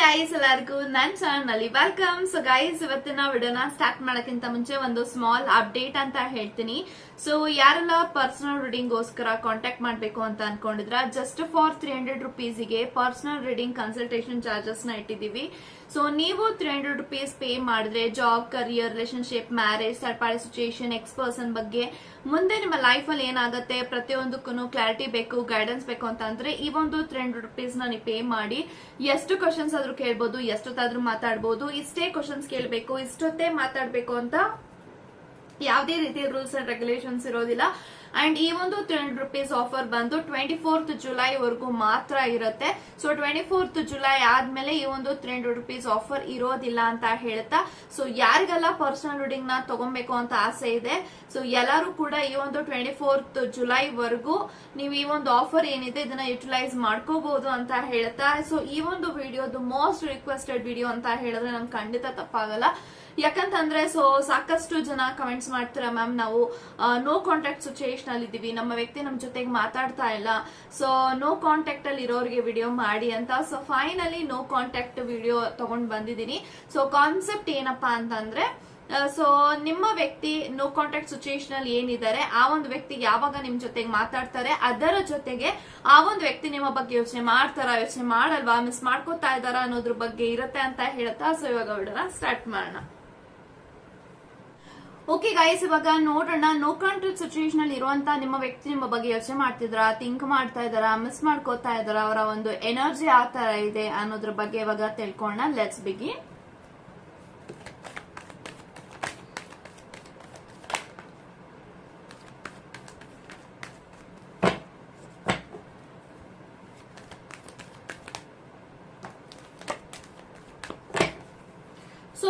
Guys ಎಲ್ಲರಿಗೂ ನನ್ ಚಾನಲ್ನಲ್ಲಿ ವೆಲ್ಕಮ್ ಸೊ ಗೈಸ್ ಇವತ್ತಿನ ವಿಡಿಯೋನ ಸ್ಟಾರ್ಟ್ ಮಾಡೋಕ್ಕಿಂತ ಮುಂಚೆ ಒಂದು ಸ್ಮಾಲ್ ಅಪ್ಡೇಟ್ ಅಂತ ಹೇಳ್ತೀನಿ. ಸೊ ಯಾರೆಲ್ಲ ಪರ್ಸನಲ್ ರೀಡಿಂಗ್ ಗೋಸ್ಕರ ಕಾಂಟ್ಯಾಕ್ಟ್ ಮಾಡಬೇಕು ಅಂತ ಅನ್ಕೊಂಡಿದ್ರ ಜಸ್ಟ್ ಫಾರ್ ತ್ರೀ ಹಂಡ್ರೆಡ್ ರುಪೀಸಿಗೆ ಪರ್ಸನಲ್ ರೀಡಿಂಗ್ ಕನ್ಸಲ್ಟೇಷನ್ ಚಾರ್ಜಸ್ನ ಇಟ್ಟಿದೀವಿ ಸೊ ನೀವು ತ್ರೀ ಹಂಡ್ರೆಡ್ ರುಪೀಸ್ ಪೇ ಮಾಡಿದ್ರೆ job career relationship marriage third party situation ex person ಬಗ್ಗೆ ಮುಂದೆ ನಿಮ್ಮ ಲೈಫಲ್ಲಿ ಏನಾಗುತ್ತೆ? ಪ್ರತಿಯೊಂದಕ್ಕೂ ಕ್ಲಾರಿಟಿ ಬೇಕು ಗೈಡೆನ್ಸ್ ಬೇಕು ಅಂತ ಅಂದ್ರೆ ಈ ಒಂದು ತ್ರೀ ಹಂಡ್ರೆಡ್ ರುಪೀಸ್ ನೀವು ಪೇ ಮಾಡಿ ಎಷ್ಟು ಕ್ವಶನ್ಸ್ ಆದ್ರೂ ಕೇಳ್ಬೋದು, ಎಷ್ಟೊತ್ತಾದ್ರೂ ಮಾತಾಡ್ಬೋದು, ಇಷ್ಟೇ ಕ್ವಶನ್ಸ್ ಕೇಳಬೇಕು, ಇಷ್ಟೊತ್ತೇ ಮಾತಾಡಬೇಕು ಅಂತ ಯಾವುದೇ ರೀತಿ ರೂಲ್ಸ್ ಅಂಡ್ ರೆಗ್ಯುಲೇಷನ್ಸ್ ಇರೋದಿಲ್ಲ. ಅಂಡ್ ಈ ಒಂದು ತ್ರೀ ಹಂಡ್ರೆಡ್ ರುಪೀಸ್ ಆಫರ್ ಬಂದು ಟ್ವೆಂಟಿ ಫೋರ್ತ್ ಜುಲೈ ವರೆಗೂ ಮಾತ್ರ ಇರುತ್ತೆ. ಸೊ ಟ್ವೆಂಟಿ ಫೋರ್ತ್ ಜುಲೈ ಆದ್ಮೇಲೆ ಈ ಒಂದು ತ್ರೀ ಹಂಡ್ರೆಡ್ ರುಪೀಸ್ ಆಫರ್ ಇರೋದಿಲ್ಲ ಅಂತ ಹೇಳ್ತಾ. ಸೊ ಯಾರಿಗೆಲ್ಲ ಪರ್ಸನಲ್ ರೀಡಿಂಗ್ನ ತಗೊಬೇಕು ಅಂತ ಆಸೆ ಇದೆ ಸೊ ಎಲ್ಲರೂ ಕೂಡ ಈ ಒಂದು ಟ್ವೆಂಟಿ ಫೋರ್ತ್ ಜುಲೈ ವರೆಗೂ ನೀವು ಈ ಒಂದು ಆಫರ್ ಏನಿದೆ ಇದನ್ನ ಯುಟಿಲೈಸ್ ಮಾಡ್ಕೋಬಹುದು ಅಂತ ಹೇಳ್ತಾ. ಸೊ ಈ ಒಂದು ವಿಡಿಯೋದು ಮೋಸ್ಟ್ ರಿಕ್ವೆಸ್ಟೆಡ್ ವಿಡಿಯೋ ಅಂತ ಹೇಳಿದ್ರೆ ನಮ್ಗೆ ಖಂಡಿತ ತಪ್ಪಾಗಲ್ಲ. ಯಾಕಂತಂದ್ರೆ ಸೊ ಸಾಕಷ್ಟು ಜನ ಕಮೆಂಟ್ಸ್ ಮಾಡ್ತೀರಾ ಮ್ಯಾಮ್ ನಾವು ನೋ ಕಾಂಟ್ಯಾಕ್ಟ್ ಸಿಚುಯೇಷನ್ ಅಲ್ಲಿ ಇದೀವಿ. ನಮ್ಮ ವ್ಯಕ್ತಿ ನಮ್ಮ ಜೊತೆಗೆ ಮಾತಾಡ್ತಾ ಇಲ್ಲ. ಸೊ ನೋ ಕಾಂಟ್ಯಾಕ್ಟ್ ಅಲ್ಲಿ ಇರೋರಿಗೆ ವಿಡಿಯೋ ಮಾಡಿ ಅಂತ. So finally no contact video ತಗೊಂಡ್ ಬಂದಿದ್ದೀನಿ. ಸೊ ಕಾನ್ಸೆಪ್ಟ್ ಏನಪ್ಪಾ ಅಂತಂದ್ರೆ ಸೊ ನಿಮ್ಮ ವ್ಯಕ್ತಿ ನೋ ಕಾಂಟ್ಯಾಕ್ಟ್ ಸಿಚುಯೇಷನ್ ಅಲ್ಲಿ ಏನಿದ್ದಾರೆ, ಆ ಒಂದು ವ್ಯಕ್ತಿ ಯಾವಾಗ ನಿಮ್ ಜೊತೆಗೆ ಮಾತಾಡ್ತಾರೆ, ಅದರ ಜೊತೆಗೆ ಆ ಒಂದು ವ್ಯಕ್ತಿ ನಿಮ್ಮ ಬಗ್ಗೆ ಯೋಚನೆ ಮಾಡ್ತಾರ, ಯೋಚನೆ ಮಾಡಲ್ವಾ ಮಿಸ್ ಮಾಡ್ಕೋತಾ ಇದಾರ ಅನ್ನೋದ್ರ ಬಗ್ಗೆ ಇರುತ್ತೆ ಅಂತ ಹೇಳ್ತಾ ಸೊ ಇವಾಗ ಸ್ಟಾರ್ಟ್ ಮಾಡೋಣ. ಓಕೆ ಗೈಸ್ ಇವಾಗ ನೋಡೋಣ ನೋ ಕಾಂಟ್ರಿಕ್ ಸಿಚುವೇಶನ್ ಅಲ್ಲಿ ಇರುವಂತ ನಿಮ್ಮ ವ್ಯಕ್ತಿ ನಿಮ್ಮ ಬಗ್ಗೆ ಯೋಚನೆ ಮಾಡ್ತಿದ್ರ ಥಿಂಕ್ ಮಾಡ್ತಾ ಇದಾರ ಮಿಸ್ ಮಾಡ್ಕೋತಾ ಇದಾರ ಅವರ ಒಂದು ಎನರ್ಜಿ ಯಾವ ತರ ಇದೆ ಅನ್ನೋದ್ರ ಬಗ್ಗೆ ಇವಾಗ ತಿಳ್ಕೊಳ್ಳೋಣ. ಲೆಟ್ಸ್ ಬಿಗಿ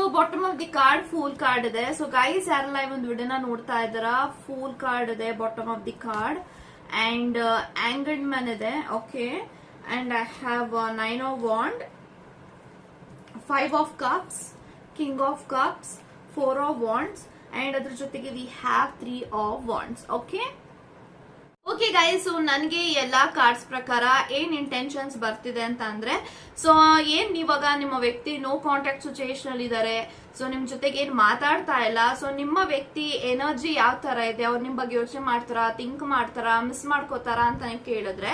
so bottom of the card fool card ಇದೆ. ಸೊ ಗೈಸ್ ಯಾರೆಲ್ಲ ಈ ಒಂದು ವಿಡಿಯೋನ ನೋಡ್ತಾ ಇದ್ದಾರ? ಫೂಲ್ ಕಾರ್ಡ್ ಇದೆ bottom of the card and hanged man ಇದೆ. Okay and I have nine of wand five of cups king of cups four of wands and ಅದ್ರ ಜೊತೆಗೆ we have three of wands okay okay guys so ನನಗೆ ಎಲ್ಲಾ cards ಪ್ರಕಾರ ಏನ್ intentions ಬರ್ತಿದೆ ಅಂತ ಅಂದ್ರೆ ಸೊ ಏನ್ ಇವಾಗ ನಿಮ್ಮ ವ್ಯಕ್ತಿ ನೋ ಕಾಂಟ್ಯಾಕ್ಟ್ ಸಿಚುಯೇಷನ್ ಅಲ್ಲಿ ಇದಾರೆ ಸೊ ನಿಮ್ ಜೊತೆಗೆ ಏನ್ ಮಾತಾಡ್ತಾ ಇಲ್ಲ ಸೊ ನಿಮ್ಮ ವ್ಯಕ್ತಿ ಎನರ್ಜಿ ಯಾವ ತರ ಇದೆ, ಅವ್ರು ನಿಮ್ ಬಗ್ಗೆ ಯೋಚನೆ ಮಾಡ್ತಾರಾ ಥಿಂಕ್ ಮಾಡ್ತಾರಾ ಮಿಸ್ ಮಾಡ್ಕೋತಾರ ಅಂತ ಕೇಳಿದ್ರೆ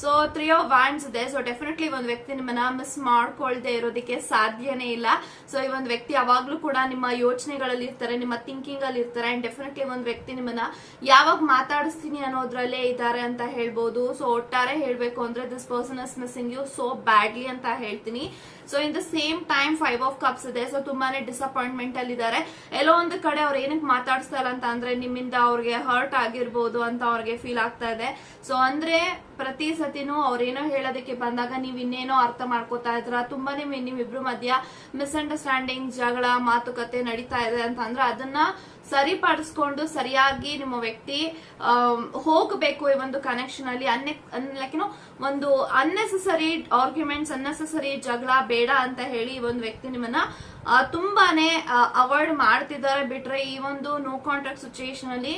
ಸೊ ತ್ರೀ ಆಫ್ ವ್ಯಾಂಡ್ಸ್ ಇದೆ ಸೊ ಡೆಫಿನೆಟ್ಲಿ ಒಂದು ವ್ಯಕ್ತಿ ನಿಮ್ಮನ್ನ ಮಿಸ್ ಮಾಡ್ಕೊಳ್ದೆ ಇರೋದಕ್ಕೆ ಸಾಧ್ಯನೇ ಇಲ್ಲ ಸೊ ಈ ಒಂದು ವ್ಯಕ್ತಿ ಯಾವಾಗ್ಲೂ ಕೂಡ ನಿಮ್ಮ ಯೋಚನೆಗಳಲ್ಲಿ ಇರ್ತಾರೆ ನಿಮ್ಮ ಥಿಂಕಿಂಗ್ ಅಲ್ಲಿ ಇರ್ತಾರೆ ಅಂಡ್ ಡೆಫಿನೆಟ್ಲಿ ಒಂದು ವ್ಯಕ್ತಿ ನಿಮ್ಮನ್ನ ಯಾವಾಗ ಮಾತಾಡಿಸ್ತೀನಿ ಅನ್ನೋದ್ರಲ್ಲೇ ಇದ್ದಾರೆ ಅಂತ ಹೇಳ್ಬೋದು. ಸೊ ಒಟ್ಟಾರೆ ಹೇಳ್ಬೇಕು ಅಂದ್ರೆ this person is missing you so badly ಅಂತ ಹೇಳ್ತೀನಿ. So in the same time five of cups ಇದೆ. ಸೊ ತುಂಬಾನೇ ಡಿಸಪಾಯಿಂಟ್ಮೆಂಟ್ ಅಲ್ಲಿ ಇದ್ದಾರೆ ಎಲ್ಲೋ ಒಂದು ಕಡೆ ಅವ್ರು ಏನಕ್ಕೆ ಮಾತಾಡ್ಸ್ತಾರ ಅಂತ ಅಂದ್ರೆ, ನಿಮ್ಮಿಂದ ಅವ್ರಿಗೆ ಹರ್ಟ್ ಆಗಿರ್ಬೋದು ಅಂತ ಅವ್ರಿಗೆ ಫೀಲ್ ಆಗ್ತಾ ಇದೆ. ಸೊ ಅಂದ್ರೆ ಪ್ರತಿ ಸತಿನೂ ಅವ್ರೇನೋ ಹೇಳೋದಕ್ಕೆ ಬಂದಾಗ ನೀವ್ ಇನ್ನೇನೋ ಅರ್ಥ ಮಾಡ್ಕೋತಾ ಇದ್ರ ತುಂಬಾನೇ ನಿಮ್ಮಿಬ್ರು ಮಧ್ಯ ಮಿಸ್ಅಂಡರ್ಸ್ಟ್ಯಾಂಡಿಂಗ್ ಜಗಳ, ಮಾತುಕತೆ ನಡೀತಾ ಇದೆ ಅಂತ ಅಂದ್ರೆ, ಅದನ್ನ ಸರಿಪಡಿಸ್ಕೊಂಡು ಸರಿಯಾಗಿ ನಿಮ್ಮ ವ್ಯಕ್ತಿ ಹೋಗಬೇಕು ಈ ಒಂದು ಕನೆಕ್ಷನ್ ಅಲ್ಲಿ. ಲೈಕ್ ಏನೋ ಒಂದು ಅನ್ನೆಸೆಸರಿ ಆರ್ಗ್ಯುಮೆಂಟ್ಸ್ ಅನ್ನೆಸೆಸರಿ ಜಗಳ ಬೇಡ ಅಂತ ಹೇಳಿ ಈ ಒಂದು ವ್ಯಕ್ತಿ ನಿಮ್ಮನ್ನ ತುಂಬಾನೇ ಅವಾಯ್ಡ್ ಮಾಡ್ತಿದ್ದಾರೆ. ಬಿಟ್ರೆ ಈ ಒಂದು ನೋ ಕಾಂಟ್ರಾಕ್ಟ್ ಸಿಚುಯೇಷನ್ ಅಲ್ಲಿ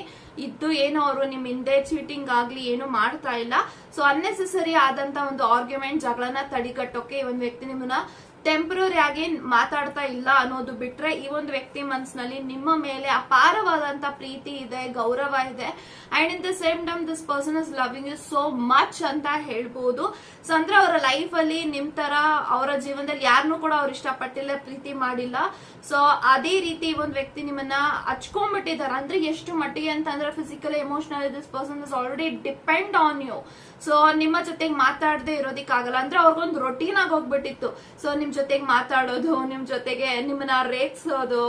ಇದ್ದು ಏನೋ ಅವರು ನಿಮ್ ಹಿಂದೆ ಚೀಟಿಂಗ್ ಆಗ್ಲಿ ಏನು ಮಾಡ್ತಾ ಇಲ್ಲ. ಸೊ ಅನ್ನೆಸೆಸರಿ ಆದಂತ ಒಂದು ಆರ್ಗ್ಯುಮೆಂಟ್ ಜಗಳನ ತಡಿಗಟ್ಟೋಕೆ ಈ ಒಂದು ವ್ಯಕ್ತಿ ನಿಮ್ಮನ್ನ ಟೆಂಪರರಿ ಆಗಿ ಮಾತಾಡ್ತಾ ಇಲ್ಲ ಅನ್ನೋದು ಬಿಟ್ರೆ ಈ ಒಂದು ವ್ಯಕ್ತಿ ಮನಸ್ಸಿನಲ್ಲಿ ನಿಮ್ಮ ಮೇಲೆ ಅಪಾರವಾದಂತ ಪ್ರೀತಿ ಇದೆ, ಗೌರವ ಇದೆ. And in the same time this person is loving you so much ಅಂತ ಹೇಳ್ಬೋದು. ಸೊ ಅಂದ್ರೆ ಅವರ ಲೈಫ್ ಅಲ್ಲಿ ನಿಮ್ ತರ ಅವರ ಜೀವನದಲ್ಲಿ ಯಾರನ್ನು ಕೂಡ ಅವ್ರು ಇಷ್ಟಪಟ್ಟಿಲ್ಲ, ಪ್ರೀತಿ ಮಾಡಿಲ್ಲ. ಸೊ ಅದೇ ರೀತಿ ಈ ಒಂದು ವ್ಯಕ್ತಿ ನಿಮ್ಮನ್ನ ಹಚ್ಕೊಂಡ್ಬಿಟ್ಟಿದ್ದಾರೆ. ಅಂದ್ರೆ ಎಷ್ಟು ಮಟ್ಟಿಗೆ ಅಂತಂದ್ರೆ physically emotional this person is already depend on you so ನಿಮ್ಮ ಜೊತೆಗೆ ಮಾತಾಡದೆ ಇರೋದಿಕ್ಕಾಗಲ್ಲ. ಅಂದ್ರೆ ಅವ್ರಿಗೊಂದು ರೊಟೀನ್ ಆಗಿ ಹೋಗ್ಬಿಟ್ಟಿತ್ತು. ಸೊ ನಿಮ್ ಜೊತೆಗೆ ಮಾತಾಡೋದು ನಿಮ್ ಜೊತೆಗೆ ನಿಮ್ಮನ್ನ ರೇಗ್ಸೋದು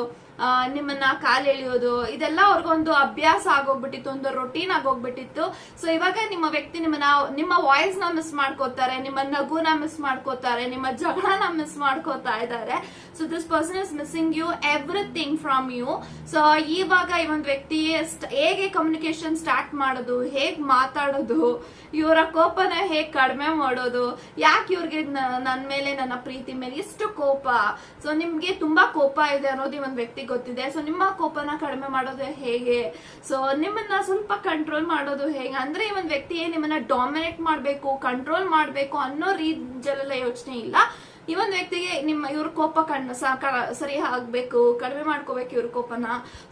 ನಿಮ್ಮನ್ನ ಕಾಲ್ ಎಳೆಯೋದು, ಇದೆಲ್ಲ ಅವ್ರಿಗೊಂದು ಅಭ್ಯಾಸ ಆಗೋಗ್ಬಿಟ್ಟಿತ್ತು, ಒಂದು ರೊಟೀನ್ ಆಗೋಗ್ಬಿಟ್ಟಿತ್ತು. ಸೊ ಇವಾಗ ನಿಮ್ಮ ವ್ಯಕ್ತಿ ನಿಮ್ಮನ್ನ, ನಿಮ್ಮ ವಾಯ್ಸ್ನ ಮಿಸ್ ಮಾಡ್ಕೋತಾರೆ, ನಿಮ್ಮ ನಗುನ ಮಿಸ್ ಮಾಡ್ಕೋತಾರೆ, ನಿಮ್ಮ ಜಗಳನ ಮಿಸ್ ಮಾಡ್ಕೋತಾ ಇದ್ದಾರೆ. So this person is missing you everything from you so ಇವಾಗ ಈ ಒಂದು ವ್ಯಕ್ತಿ ಹೇಗೆ ಕಮ್ಯುನಿಕೇಶನ್ ಸ್ಟಾರ್ಟ್ ಮಾಡೋದು, ಹೇಗ್ ಮಾತಾಡೋದು, ಇವರ ಕೋಪನ ಹೇಗ್ ಕಡಿಮೆ ಮಾಡೋದು, ಯಾಕೆ ಇವ್ರಿಗೆ ನನ್ನ ಮೇಲೆ ನನ್ನ ಪ್ರೀತಿ ಮೇಲೆ ಇಷ್ಟು ಕೋಪ? ಸೊ ನಿಮ್ಗೆ ತುಂಬಾ ಕೋಪ ಇದೆ ಅನ್ನೋದು ಈ ಒಂದು ವ್ಯಕ್ತಿ ಗೊತ್ತಿದೆ. ಸೊ ನಿಮ್ಮ ಕೋಪನ ಕಡಿಮೆ ಮಾಡೋದು ಹೇಗೆ? ಸೊ ನಿಮ್ಮನ್ನ ಸ್ವಲ್ಪ ಕಂಟ್ರೋಲ್ ಮಾಡೋದು ಹೇಗೆ? ಅಂದ್ರೆ, ಈ ಒಂದು ವ್ಯಕ್ತಿ ನಿಮ್ಮನ್ನ ಡಾಮಿನೇಟ್ ಮಾಡ್ಬೇಕು ಕಂಟ್ರೋಲ್ ಮಾಡ್ಬೇಕು ಅನ್ನೋ ರೀತಿಯಲ್ಲೆಲ್ಲ ಯೋಚನೆ ಇಲ್ಲ. ಈ ಒಂದು ವ್ಯಕ್ತಿಗೆ ನಿಮ್ಮ, ಇವ್ರ ಕೋಪ ಕಣ್ಣು ಸರಿ ಆಗ್ಬೇಕು, ಕಡಿಮೆ ಮಾಡ್ಕೋಬೇಕು ಇವ್ರ ಕೋಪನ.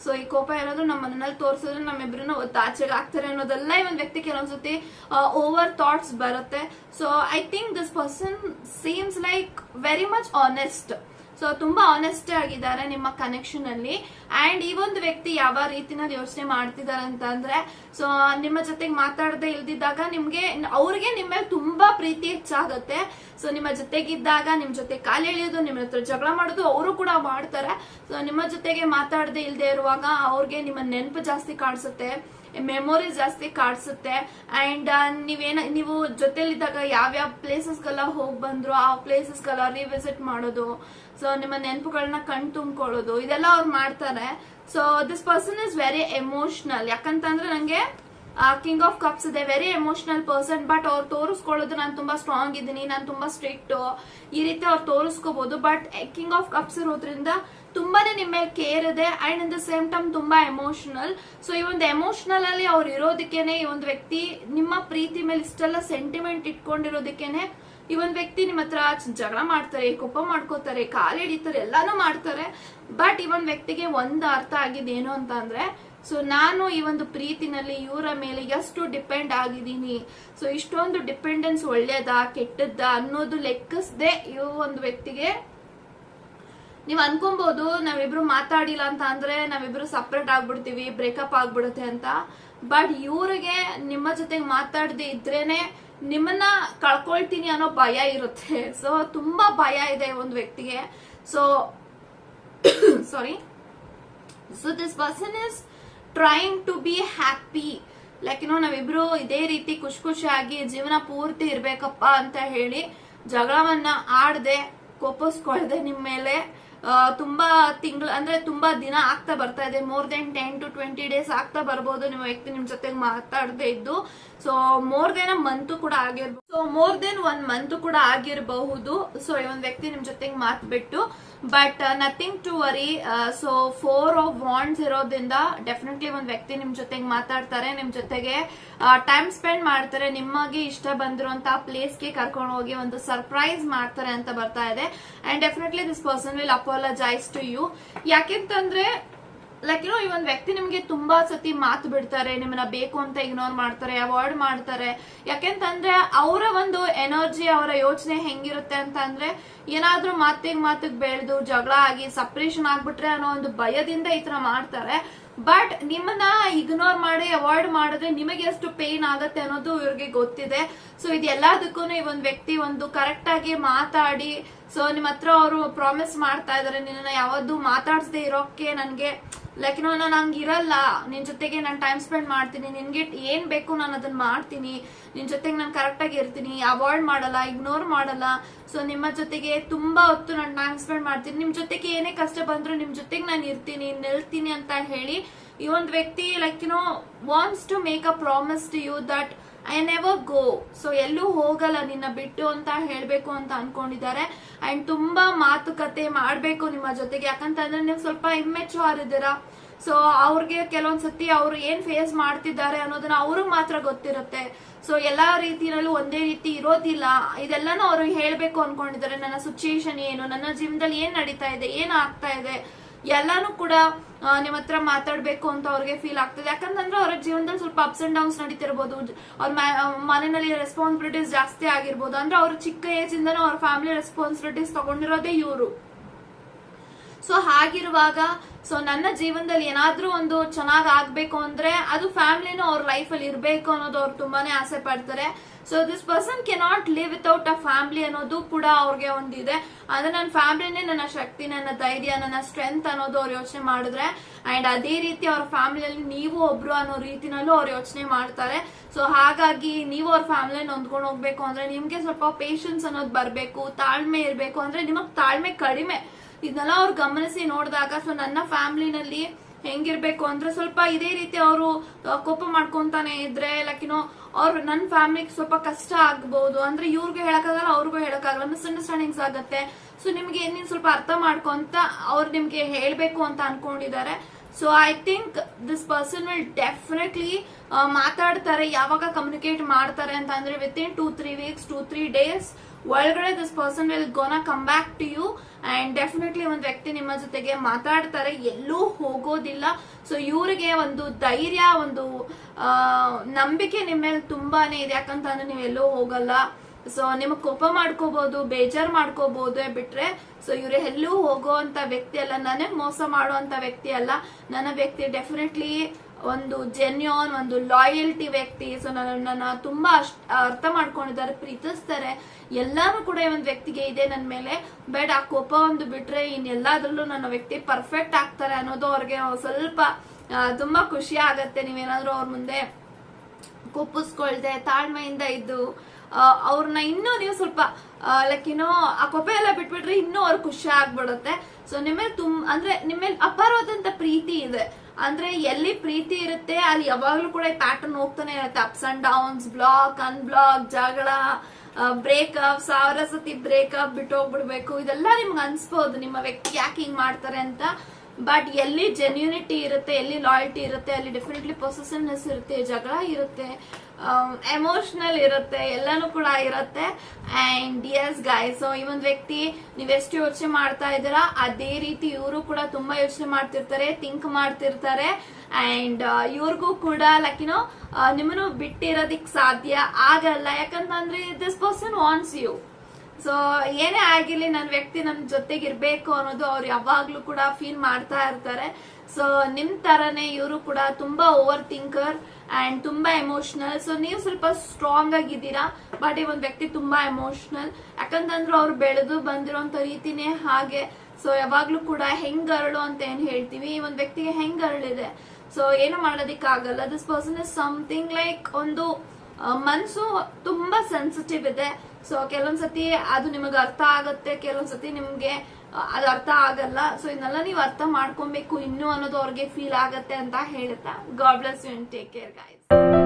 ಸೊ ಈ ಕೋಪ ಏನಾದ್ರು ನಮ್ಮ ಮನೆಯಲ್ಲಿ ತೋರಿಸಿದ್ರೆ ನಮ್ಮಿಬ್ರು ಆಚೆಗೆ ಆಗ್ತಾರೆ ಅನ್ನೋದೆಲ್ಲ ಈ ಒಂದು ವ್ಯಕ್ತಿ ಕೆಲವೊಂದ್ಸತಿ ಓವರ್ ಥಾಟ್ಸ್ ಬರುತ್ತೆ. So I think this person seems like very much honest so ತುಂಬಾ ಆನೆಸ್ಟ್ ಆಗಿದ್ದಾರೆ ನಿಮ್ಮ ಕನೆಕ್ಷನ್ ಅಲ್ಲಿ. ಅಂಡ್ ಈ ಒಂದು ವ್ಯಕ್ತಿ ಯಾವ ರೀತಿನಲ್ಲಿ ಯೋಚನೆ ಮಾಡ್ತಿದ್ದಾರೆ ಅಂತ ಅಂದ್ರೆ ಸೊ ನಿಮ್ಮ ಜೊತೆಗೆ ಮಾತಾಡದೆ ಇಲ್ದಿದ್ದಾಗ ನಿಮ್ಗೆ, ಅವ್ರಿಗೆ ನಿಮ್ಮ ಮೇಲೆ ತುಂಬಾ ಪ್ರೀತಿ ಹೆಚ್ಚಾಗುತ್ತೆ. ಸೊ ನಿಮ್ಮ ಜೊತೆಗಿದ್ದಾಗ ನಿಮ್ ಜೊತೆ ಕಾಲ್ ಎಳೆಯೋದು, ನಿಮ್ಮ ಹತ್ರ ಜಗಳ ಮಾಡೋದು, ಅವರು ಕೂಡ ಮಾಡ್ತಾರೆ. ಸೊ ನಿಮ್ಮ ಜೊತೆಗೆ ಮಾತಾಡದೆ ಇಲ್ದೇ ಇರುವಾಗ ಅವ್ರಿಗೆ ನಿಮ್ಮ ನೆನಪು ಜಾಸ್ತಿ ಕಾಣಿಸುತ್ತೆ. ಮೆಮೊರೀಸ್ ಜಾಸ್ತಿ ಕಾಡ್ಸುತ್ತೆ. ಅಂಡ್ ನೀವೇನ, ನೀವು ಜೊತೆಲಿದ್ದಾಗ ಯಾವ್ಯಾವ ಪ್ಲೇಸಸ್ಗೆಲ್ಲ ಹೋಗಿ ಬಂದ್ರು, ಆ ಪ್ಲೇಸಸ್ಗೆಲ್ಲ ರಿವಿಸಿಟ್ ಮಾಡೋದು. ಸೊ ನಿಮ್ಮ ನೆನಪುಗಳನ್ನ ಕಣ್ ತುಂಬ್ಕೊಳ್ಳೋದು. ಇದೆಲ್ಲ ಅವ್ರು ಮಾಡ್ತಾರೆ. So this person is very emotional ಯಾಕಂತಂದ್ರೆ ನಂಗೆ ಕಿಂಗ್ ಆಫ್ ಕಪ್ಸ್ ಇದೆ. ವೆರಿ ಎಮೋಷನಲ್ ಪರ್ಸನ್ ಬಟ್ ಅವ್ರು ತೋರಿಸ್ಕೊಳ್ಳೋದು ನಾನು ತುಂಬಾ ಸ್ಟ್ರಾಂಗ್ ಇದ್ದೀನಿ. ನಾನು ತುಂಬಾ ಸ್ಟ್ರಿಕ್ಟ್ ಈ ರೀತಿ ಅವ್ರು ತೋರಿಸ್ಕೋಬಹುದು ಬಟ್ ಕಿಂಗ್ ಆಫ್ ಕಪ್ಸ್ ಇರೋದ್ರಿಂದ ತುಂಬಾನೇ ನಿಮ್ಮ ಕೇರ್ ಇದೆ. And in the same time ತುಂಬಾ ಎಮೋಷನಲ್ ಸೊ ಈ ಒಂದು ಎಮೋಷನಲ್ ಅಲ್ಲಿ ಅವ್ರು ಇರೋದಕ್ಕೇನೆ ಈ ಒಂದು ವ್ಯಕ್ತಿ ನಿಮ್ಮ ಪ್ರೀತಿ ಮೇಲೆ ಇಷ್ಟೆಲ್ಲ ಸೆಂಟಿಮೆಂಟ್ ಇಟ್ಕೊಂಡಿರೋದಕ್ಕೇನೆ ಈ ಒಂದು ವ್ಯಕ್ತಿ ನಿಮ್ಮ ಹತ್ರ ಜಗಳ ಮಾಡ್ತಾರೆ, ಕೋಪ ಮಾಡ್ಕೋತಾರೆ, ಕಾಲು ಹಿಡಿತಾರೆ ಎಲ್ಲಾನು ಮಾಡ್ತಾರೆ. ಬಟ್ ಈ ಒಂದು ವ್ಯಕ್ತಿಗೆ ಒಂದು ಅರ್ಥ ಆಗಿದೆ ಏನು ಅಂತ ಅಂದ್ರೆ ಸೊ ನಾನು ಈ ಒಂದು ಪ್ರೀತಿನಲ್ಲಿ ಇವರ ಮೇಲೆ ಎಷ್ಟು ಡಿಪೆಂಡ್ ಆಗಿದ್ದೀನಿ? ಸೊ ಇಷ್ಟೊಂದು ಡಿಪೆಂಡೆನ್ಸ್ ಒಳ್ಳೆಯದಾ ಕೆಟ್ಟದ್ದಾ ಅನ್ನೋದು ಲೆಕ್ಕಿಸದೆ ಈ ಒಂದು ವ್ಯಕ್ತಿಗೆ ನೀವು ಅನ್ಕೊಬಹುದು ನಾವಿಬ್ರು ಮಾತಾಡಿಲ್ಲ ಅಂತ ಅಂದ್ರೆ ನಾವಿಬ್ರು ಸಪ್ರೇಟ್ ಆಗ್ಬಿಡ್ತೀವಿ ಬ್ರೇಕಪ್ ಆಗ್ಬಿಡುತ್ತೆ ಅಂತ. ಬಟ್ ಇವ್ರಿಗೆ ನಿಮ್ಮ ಜೊತೆಗೆ ಮಾತಾಡದೆ ಇದ್ರೇನೆ ನಿಮ್ಮನ್ನ ಕಳ್ಕೊಳ್ತೀನಿ ಅನ್ನೋ ಭಯ ಇರುತ್ತೆ. ಸೊ ತುಂಬಾ ಭಯ ಇದೆ ಒಂದು ವ್ಯಕ್ತಿಗೆ. So sorry so this person is trying to be happy like ಏನೋ ನಾವಿಬ್ರು ಇದೇ ರೀತಿ ಖುಷಿ ಖುಷಿಯಾಗಿ ಜೀವನ ಪೂರ್ತಿ ಇರ್ಬೇಕಪ್ಪ ಅಂತ ಹೇಳಿ ಜಗಳವನ್ನ ಆಡದೆ, ಕೋಪಿಸ್ಕೊಳ್ದೆ ನಿಮ್ ಮೇಲೆ. ತುಂಬಾ ತಿಂಗಳು, ಅಂದ್ರೆ ತುಂಬಾ ದಿನ ಆಗ್ತಾ ಬರ್ತಾ ಇದೆ. More than ten to twenty days ಆಗ್ತಾ ಬರ್ಬೋದು. ನಿಮ್ಮ ವ್ಯಕ್ತಿ ನಿಮ್ ಜೊತೆಗೆ ಮಾತಾಡದೆ ಇದ್ದು. So more than a month ಕೂಡ ಆಗಿರ್ಬೋದು so more than one month ಕೂಡ ಆಗಿರಬಹುದು. ಸೊ ಈ ಒಂದು ವ್ಯಕ್ತಿ ನಿಮ್ ಜೊತೆಗೆ ಮಾತ್ಬಿಟ್ಟು but nothing to worry so four of wands ಇರೋದ್ರಿಂದ ಡೆಫಿನೆಟ್ಲಿ ಒಂದು ವ್ಯಕ್ತಿ ನಿಮ್ ಜೊತೆಗೆ ಮಾತಾಡ್ತಾರೆ, ನಿಮ್ ಜೊತೆಗೆ ಟೈಮ್ ಸ್ಪೆಂಡ್ ಮಾಡ್ತಾರೆ ನಿಮಗೆ ಇಷ್ಟ ಬಂದಿರುವಂತ ಪ್ಲೇಸ್ಗೆ ಕರ್ಕೊಂಡು ಹೋಗಿ ಒಂದು ಸರ್ಪ್ರೈಸ್ ಮಾಡ್ತಾರೆ ಅಂತ ಬರ್ತಾ ಇದೆ. And definitely this person will apologise to you ಯಾಕೆಂತಂದ್ರೆ ಲೈಕ್ ಏನೋ ಈ ಒಂದು ವ್ಯಕ್ತಿ ನಿಮಗೆ ತುಂಬಾ ಸತಿ ಮಾತು ಬಿಡ್ತಾರೆ, ನಿಮ್ಮನ್ನ ಬೇಕು ಅಂತ ಇಗ್ನೋರ್ ಮಾಡ್ತಾರೆ ಅವಾಯ್ಡ್ ಮಾಡ್ತಾರೆ. ಯಾಕೆಂತಂದ್ರೆ ಅವರ ಒಂದು ಎನರ್ಜಿ ಅವರ ಯೋಚನೆ ಹೆಂಗಿರುತ್ತೆ ಅಂತ ಅಂದ್ರೆ ಏನಾದ್ರೂ ಮಾತಿಗೆ ಮಾತಿಗೆ ಬೆಳೆದು ಜಗಳ ಆಗಿ ಸಪ್ರೇಷನ್ ಆಗ್ಬಿಟ್ರೆ ಅನ್ನೋ ಒಂದು ಭಯದಿಂದ ಈ ತರ ಮಾಡ್ತಾರೆ. ಬಟ್ ನಿಮ್ಮನ್ನ ಇಗ್ನೋರ್ ಮಾಡಿ ಅವಾಯ್ಡ್ ಮಾಡಿದ್ರೆ ನಿಮಗೆ ಎಷ್ಟು ಪೇನ್ ಆಗತ್ತೆ ಅನ್ನೋದು ಇವ್ರಿಗೆ ಗೊತ್ತಿದೆ. ಸೊ ಇದೆಲ್ಲದಕ್ಕೂ ಈ ಒಂದು ವ್ಯಕ್ತಿ ಒಂದು ಕರೆಕ್ಟ್ ಆಗಿ ಮಾತಾಡಿ ಸೊ ನಿಮ್ಮ ಹತ್ರ ಅವರು ಪ್ರಾಮಿಸ್ ಮಾಡ್ತಾ ಇದಾರೆ ನಿನ್ನ ಯಾವತ್ತು ಮಾತಾಡ್ಸದೆ ಇರೋಕೆ ನನ್ಗೆ ಲೈಕ್ ನಾನು ಹಂಗ್ ಇರಲ್ಲ. ನಿನ್ ಜೊತೆಗೆ ನಾನು ಟೈಮ್ ಸ್ಪೆಂಡ್ ಮಾಡ್ತೀನಿ. ನಿನ್ಗೆ ಏನ್ ಬೇಕು ನಾನು ಅದನ್ನ ಮಾಡ್ತೀನಿ. ನಿನ್ ಜೊತೆಗೆ ನಾನು ಕರೆಕ್ಟ್ ಆಗಿ ಇರ್ತೀನಿ. ಅವಾಯ್ಡ್ ಮಾಡಲ್ಲ ಇಗ್ನೋರ್ ಮಾಡಲ್ಲ. ಸೊ ನಿಮ್ಮ ಜೊತೆಗೆ ತುಂಬಾ ಹೊತ್ತು ನಾನು ಟೈಮ್ ಸ್ಪೆಂಡ್ ಮಾಡ್ತೀನಿ. ನಿಮ್ ಜೊತೆಗೆ ಏನೇ ಕಷ್ಟ ಬಂದ್ರು ನಿಮ್ ಜೊತೆಗೆ ನಾನು ಇರ್ತೀನಿ, ನಿಲ್ತೀನಿ ಅಂತ ಹೇಳಿ ಈ ಒಂದು ವ್ಯಕ್ತಿ like no wants to make a promise to you that I never go so ಎಲ್ಲೂ ಹೋಗಲ್ಲ, ನಿನ್ನ ಬಿಟ್ಟು ಅಂತ ಹೇಳ್ಬೇಕು ಅಂತ ಅನ್ಕೊಂಡಿದ್ದಾರೆ. ಅಂಡ್ ತುಂಬಾ ಮಾತುಕತೆ ಮಾಡ್ಬೇಕು ನಿಮ್ಮ ಜೊತೆಗೆ. ಯಾಕಂತಂದ್ರೆ ನೀವು ಸ್ವಲ್ಪ ಇಮ್ಮೆಚೂರ್ ಇದ್ದೀರಾ. ಸೊ ಅವ್ರಿಗೆ ಕೆಲವೊಂದ್ಸತಿ ಅವ್ರು ಏನ್ ಫೇಸ್ ಮಾಡ್ತಿದ್ದಾರೆ ಅನ್ನೋದನ್ನ ಅವ್ರಿಗೆ ಮಾತ್ರ ಗೊತ್ತಿರುತ್ತೆ. ಸೊ ಎಲ್ಲಾ ರೀತಿಯಲ್ಲೂ ಒಂದೇ ರೀತಿ ಇರೋದಿಲ್ಲ. ಇದೆಲ್ಲಾನು ಅವ್ರು ಹೇಳ್ಬೇಕು ಅನ್ಕೊಂಡಿದ್ದಾರೆ. ನನ್ನ ಸಿಚುಯೇಷನ್ ಏನು? ನನ್ನ ಜೀವನದಲ್ಲಿ ಏನ್ ನಡೀತಾ ಇದೆ? ಏನ್ ಆಗ್ತಾ ಇದೆ? ಎಲ್ಲಾನು ಕೂಡ ನಿಮ್ಮ ನಿಮ್ ಹತ್ರ ಮಾತಾಡ್ಬೇಕು ಅಂತ ಅವ್ರಿಗೆ ಫೀಲ್ ಆಗ್ತದೆ. ಯಾಕಂತಂದ್ರೆ ಅವ್ರ ಜೀವನದಲ್ಲಿ ಸ್ವಲ್ಪ ಅಪ್ಸ್ ಅಂಡ್ ಡೌನ್ಸ್ ನಡೀತಿರ್ಬೋದು. ಅವ್ರ ಮನೆಯಲ್ಲಿ ರೆಸ್ಪಾನ್ಸಿಬಿಲಿಟೀಸ್ ಜಾಸ್ತಿ ಆಗಿರ್ಬೋದು. ಅಂದ್ರೆ ಅವ್ರ ಚಿಕ್ಕ ಏಜ್ ಇಂದನೂ ಅವ್ರ ಫ್ಯಾಮಿಲಿ ರೆಸ್ಪಾನ್ಸಿಬಿಲಿಟೀಸ್ ತಗೊಂಡಿರೋದೇ ಇವರು. ಸೊ ಹಾಗಿರುವಾಗ ಸೊ ನನ್ನ ಜೀವನದಲ್ಲಿ ಏನಾದ್ರೂ ಒಂದು ಚೆನ್ನಾಗ್ ಆಗ್ಬೇಕು ಅಂದ್ರೆ ಅದು ಫ್ಯಾಮಿಲಿನೂ ಅವ್ರ ಲೈಫ್ ಅಲ್ಲಿ ಇರ್ಬೇಕು ಅನ್ನೋದು ಅವ್ರು ತುಂಬಾನೇ ಆಸೆ ಪಡ್ತಾರೆ. So this person cannot live without a family ಅನ್ನೋದು ಕೂಡ ಅವ್ರಿಗೆ ಒಂದಿದೆ. ಅಂದ್ರೆ ನನ್ನ ಫ್ಯಾಮಿಲಿನೇ ನನ್ನ ಶಕ್ತಿ, ನನ್ನ ಧೈರ್ಯ, ನನ್ನ ಸ್ಟ್ರೆಂತ್ ಅನ್ನೋದು ಅವ್ರು ಯೋಚನೆ ಮಾಡಿದ್ರೆ. ಅಂಡ್ ಅದೇ ರೀತಿ ಅವ್ರ ಫ್ಯಾಮಿಲಿಯಲ್ಲಿ ನೀವು ಒಬ್ರು ಅನ್ನೋ ರೀತಿನಲ್ಲೂ ಅವ್ರು ಯೋಚನೆ ಮಾಡ್ತಾರೆ. ಸೊ ಹಾಗಾಗಿ ನೀವು ಅವ್ರ ಫ್ಯಾಮಿಲಿ ಹೊಂದ್ಕೊಂಡು ಹೋಗ್ಬೇಕು ಅಂದ್ರೆ ನಿಮ್ಗೆ ಸ್ವಲ್ಪ ಪೇಷನ್ಸ್ ಅನ್ನೋದು ಬರಬೇಕು, ತಾಳ್ಮೆ ಇರಬೇಕು ಅಂದ್ರೆ ನಿಮಗ್ ತಾಳ್ಮೆ ಕಡಿಮೆ. ಇದನ್ನೆಲ್ಲ ಅವ್ರು ಗಮನಿಸಿ ನೋಡಿದಾಗ ಸೊ ನನ್ನ ಫ್ಯಾಮಿಲಿನಲ್ಲಿ ಹೆಂಗಿರ್ಬೇಕು ಅಂದ್ರೆ ಸ್ವಲ್ಪ ಇದೇ ರೀತಿ ಅವರು ಕೋಪ ಮಾಡ್ಕೊಂತಾನೆ ಇದ್ರೆ ಲಕ್ಕಿನೋ ಅವ್ರು ನನ್ನ ಫ್ಯಾಮಿಲಿಗೆ ಸ್ವಲ್ಪ ಕಷ್ಟ ಆಗ್ಬಹುದು ಅಂದ್ರೆ ಇವ್ರಿಗೂ ಹೇಳಕ್ಕಾಗಲ್ಲ, ಅವ್ರಿಗೂ ಹೇಳಕ್ಕಾಗಲ್ಲ. ಮಿಸ್ಅಂಡರ್ಸ್ಟ್ಯಾಂಡಿಂಗ್ಸ್ ಆಗುತ್ತೆ. ಸೊ ನಿಮ್ಗೆ ನೀನ್ ಸ್ವಲ್ಪ ಅರ್ಥ ಮಾಡ್ಕೊಂತ ಅವ್ರು ನಿಮ್ಗೆ ಹೇಳ್ಬೇಕು ಅಂತ ಅನ್ಕೊಂಡಿದ್ದಾರೆ. So I think this person will definitely ಮಾತಾಡ್ತಾರೆ, ಯಾವಾಗ ಕಮ್ಯುನಿಕೇಟ್ ಮಾಡ್ತಾರೆ ಅಂತ ಅಂದ್ರೆ within two three weeks two three days ಒಳಗಡೆ this person will gonna come back to you and definitely ಒಂದು ವ್ಯಕ್ತಿ ನಿಮ್ಮ ಜೊತೆಗೆ ಮಾತಾಡ್ತಾರೆ. ಎಲ್ಲೂ ಹೋಗೋದಿಲ್ಲ. ಸೊ ಇವರಿಗೆ ಒಂದು ಧೈರ್ಯ, ಒಂದು ನಂಬಿಕೆ ನಿಮ್ಮ ಮೇಲೆ ತುಂಬಾನೇ ಇದೆ. ಯಾಕಂತಂದ್ರೆ ನೀವು ಎಲ್ಲೂ ಹೋಗಲ್ಲ. ಸೊ ನಿಮಗ್ ಕೋಪ ಮಾಡ್ಕೋಬಹುದು ಬೇಜಾರ್ ಮಾಡ್ಕೋಬಹುದು ಬಿಟ್ರೆ ಸೊ ಇವ್ರು ಎಲ್ಲೂ ಹೋಗುವಂತ ವ್ಯಕ್ತಿ ಅಲ್ಲ. ನಾನೇ ಮೋಸ ಮಾಡುವಂತ ವ್ಯಕ್ತಿ ಅಲ್ಲ. ನನ್ನ ವ್ಯಕ್ತಿ ಡೆಫಿನೆಟ್ಲಿ ಒಂದು ಜೆನ್ಯೂನ್ ಒಂದು ಲಾಯಲ್ಟಿ ವ್ಯಕ್ತಿ. ಸೊ ನನ್ನ ತುಂಬಾ ಅರ್ಥ ಮಾಡ್ಕೊಂಡಿದ್ದಾರೆ, ಪ್ರೀತಿಸ್ತಾರೆ. ಎಲ್ಲಾನು ಕೂಡ ಒಂದು ವ್ಯಕ್ತಿಗೆ ಇದೆ ನನ್ನ ಮೇಲೆ. ಬಟ್ ಆ ಕೋಪ ಒಂದು ಬಿಟ್ರೆ ಇನ್ನೆಲ್ಲದ್ರಲ್ಲೂ ನನ್ನ ವ್ಯಕ್ತಿ ಪರ್ಫೆಕ್ಟ್ ಆಗ್ತಾರೆ ಅನ್ನೋದು ಅವ್ರಿಗೆ ಸ್ವಲ್ಪ ತುಂಬಾ ಖುಷಿ ಆಗತ್ತೆ. ನೀವೇನಾದ್ರೂ ಅವ್ರ ಮುಂದೆ ಕುಪ್ಪಿಸ್ಕೊಳ್ದೆ, ತಾಳ್ಮೆಯಿಂದ ಇದ್ದು ಅವ್ರನ್ನ ಇನ್ನೂ ನೀವು ಸ್ವಲ್ಪ ಲೈಕ್ ಏನೋ ಆ ಕೋಪ ಎಲ್ಲ ಬಿಟ್ಬಿಟ್ರೆ ಇನ್ನೂ ಅವ್ರ ಖುಷಿ ಆಗ್ಬಿಡುತ್ತೆ. ಸೊ ನಿಮ್ಮೇಲೆ ತುಂಬ ಅಂದ್ರೆ ನಿಮ್ಮೇಲೆ ಅಪಾರವಾದಂತ ಪ್ರೀತಿ ಇದೆ. ಅಂದ್ರೆ ಎಲ್ಲಿ ಪ್ರೀತಿ ಇರುತ್ತೆ, ಅಲ್ಲಿ ಯಾವಾಗ್ಲೂ ಕೂಡ ಪ್ಯಾಟರ್ನ್ ಹೋಗ್ತಾನೆ ಇರುತ್ತೆ. Ups and downs block unblock ಜಗಳ ಬ್ರೇಕಪ್ ಸಾವಿರ ಸತಿ ಬ್ರೇಕಪ್ ಬಿಟ್ಟು ಹೋಗ್ಬಿಡ್ಬೇಕು. ಇದೆಲ್ಲ ನಿಮ್ಗೆ ಅನ್ಸ್ಬೋದು, ನಿಮ್ಮ ವ್ಯಕ್ತಿ ಯಾಕೆ ಹಿಂಗ್ ಮಾಡ್ತಾರೆ ಅಂತ. ಬಟ್ ಎಲ್ಲಿ ಜೆನ್ಯೂನಿಟಿ ಇರುತ್ತೆ, ಎಲ್ಲಿ ಲಾಯಲ್ಟಿ ಇರುತ್ತೆ, ಅಲ್ಲಿ ಡೆಫಿನೆಟ್ಲಿ ಪೊಸೆಸಿವ್ನೆಸ್ ಇರುತ್ತೆ, ಜಗಳ ಇರುತ್ತೆ ಎಮೋಷನಲ್ ಇರುತ್ತೆ, ಎಲ್ಲಾನು ಕೂಡ ಇರುತ್ತೆ. ಅಂಡ್ ಎಸ್ ಗೈಸ್ ಈ ಒಂದು ವ್ಯಕ್ತಿ ನೀವೆಷ್ಟು ಯೋಚನೆ ಮಾಡ್ತಾ ಇದ್ದೀರಾ, ಅದೇ ರೀತಿ ಇವರು ಕೂಡ ತುಂಬಾ ಯೋಚನೆ ಮಾಡ್ತಿರ್ತಾರೆ ಥಿಂಕ್ ಮಾಡ್ತಿರ್ತಾರೆ. ಅಂಡ್ ಇವ್ರಿಗೂ ಕೂಡ ಲೈಕ್ ಯುನೋ ನಿಮ್ಮನ್ನು ಬಿಟ್ಟಿರೋದಿಕ್ ಸಾಧ್ಯ ಆಗಲ್ಲ. ಯಾಕಂತಂದ್ರೆ this person wants you so ಏನೇ ಆಗಿರ್ಲಿ ನನ್ನ ವ್ಯಕ್ತಿ ನನ್ನ ಜೊತೆಗೆ ಇರಬೇಕು ಅನ್ನೋದು ಅವ್ರು ಯಾವಾಗ್ಲೂ ಕೂಡ ಫೀಲ್ ಮಾಡ್ತಾ ಇರ್ತಾರೆ. ಸೊ ನಿಮ್ ತರನೇ ಇವರು ಕೂಡ ತುಂಬಾ ಓವರ್ ಥಿಂಕರ್ ಅಂಡ್ ತುಂಬಾ ಎಮೋಷನಲ್ ಸೊ ನೀವು ಸ್ವಲ್ಪ ಸ್ಟ್ರಾಂಗ್ ಆಗಿದ್ದೀರಾ ಬಟ್ ಈ ಒಂದು ವ್ಯಕ್ತಿ ತುಂಬಾ ಎಮೋಷನಲ್ ಯಾಕಂತಂದ್ರೆ ಅವ್ರು ಬೆಳೆದು ಬಂದಿರೋಂತ ರೀತಿನೇ ಹಾಗೆ. ಸೊ ಯಾವಾಗ್ಲೂ ಕೂಡ ಹೆಂಗ್ ಅರಳು ಅಂತ ಏನ್ ಹೇಳ್ತೀವಿ? ಈ ಒಂದು ವ್ಯಕ್ತಿಗೆ ಹೆಂಗ್ ಅರಳಿದೆ? ಸೊ ಏನು ಮಾಡೋದಿಕ್ಕಾಗಲ್ಲ. This person is something like ಒಂದು ಮನ್ಸು ತುಂಬಾ ಸೆನ್ಸಿಟಿವ್ ಇದೆ. ಸೊ ಕೆಲವೊಂದ್ಸತಿ ಅದು ನಿಮಗೆ ಅರ್ಥ ಆಗತ್ತೆ, ಕೆಲವೊಂದ್ಸತಿ ನಿಮ್ಗೆ ಅದ್ ಅರ್ಥ ಆಗಲ್ಲ. ಸೊ ಇದನ್ನೆಲ್ಲ ನೀವು ಅರ್ಥ ಮಾಡ್ಕೊಬೇಕು, ಇನ್ನು ಅನ್ನೋದು ಅವ್ರಿಗೆ ಫೀಲ್ ಆಗತ್ತೆ ಅಂತ ಹೇಳ್ತಾ God bless you take care guys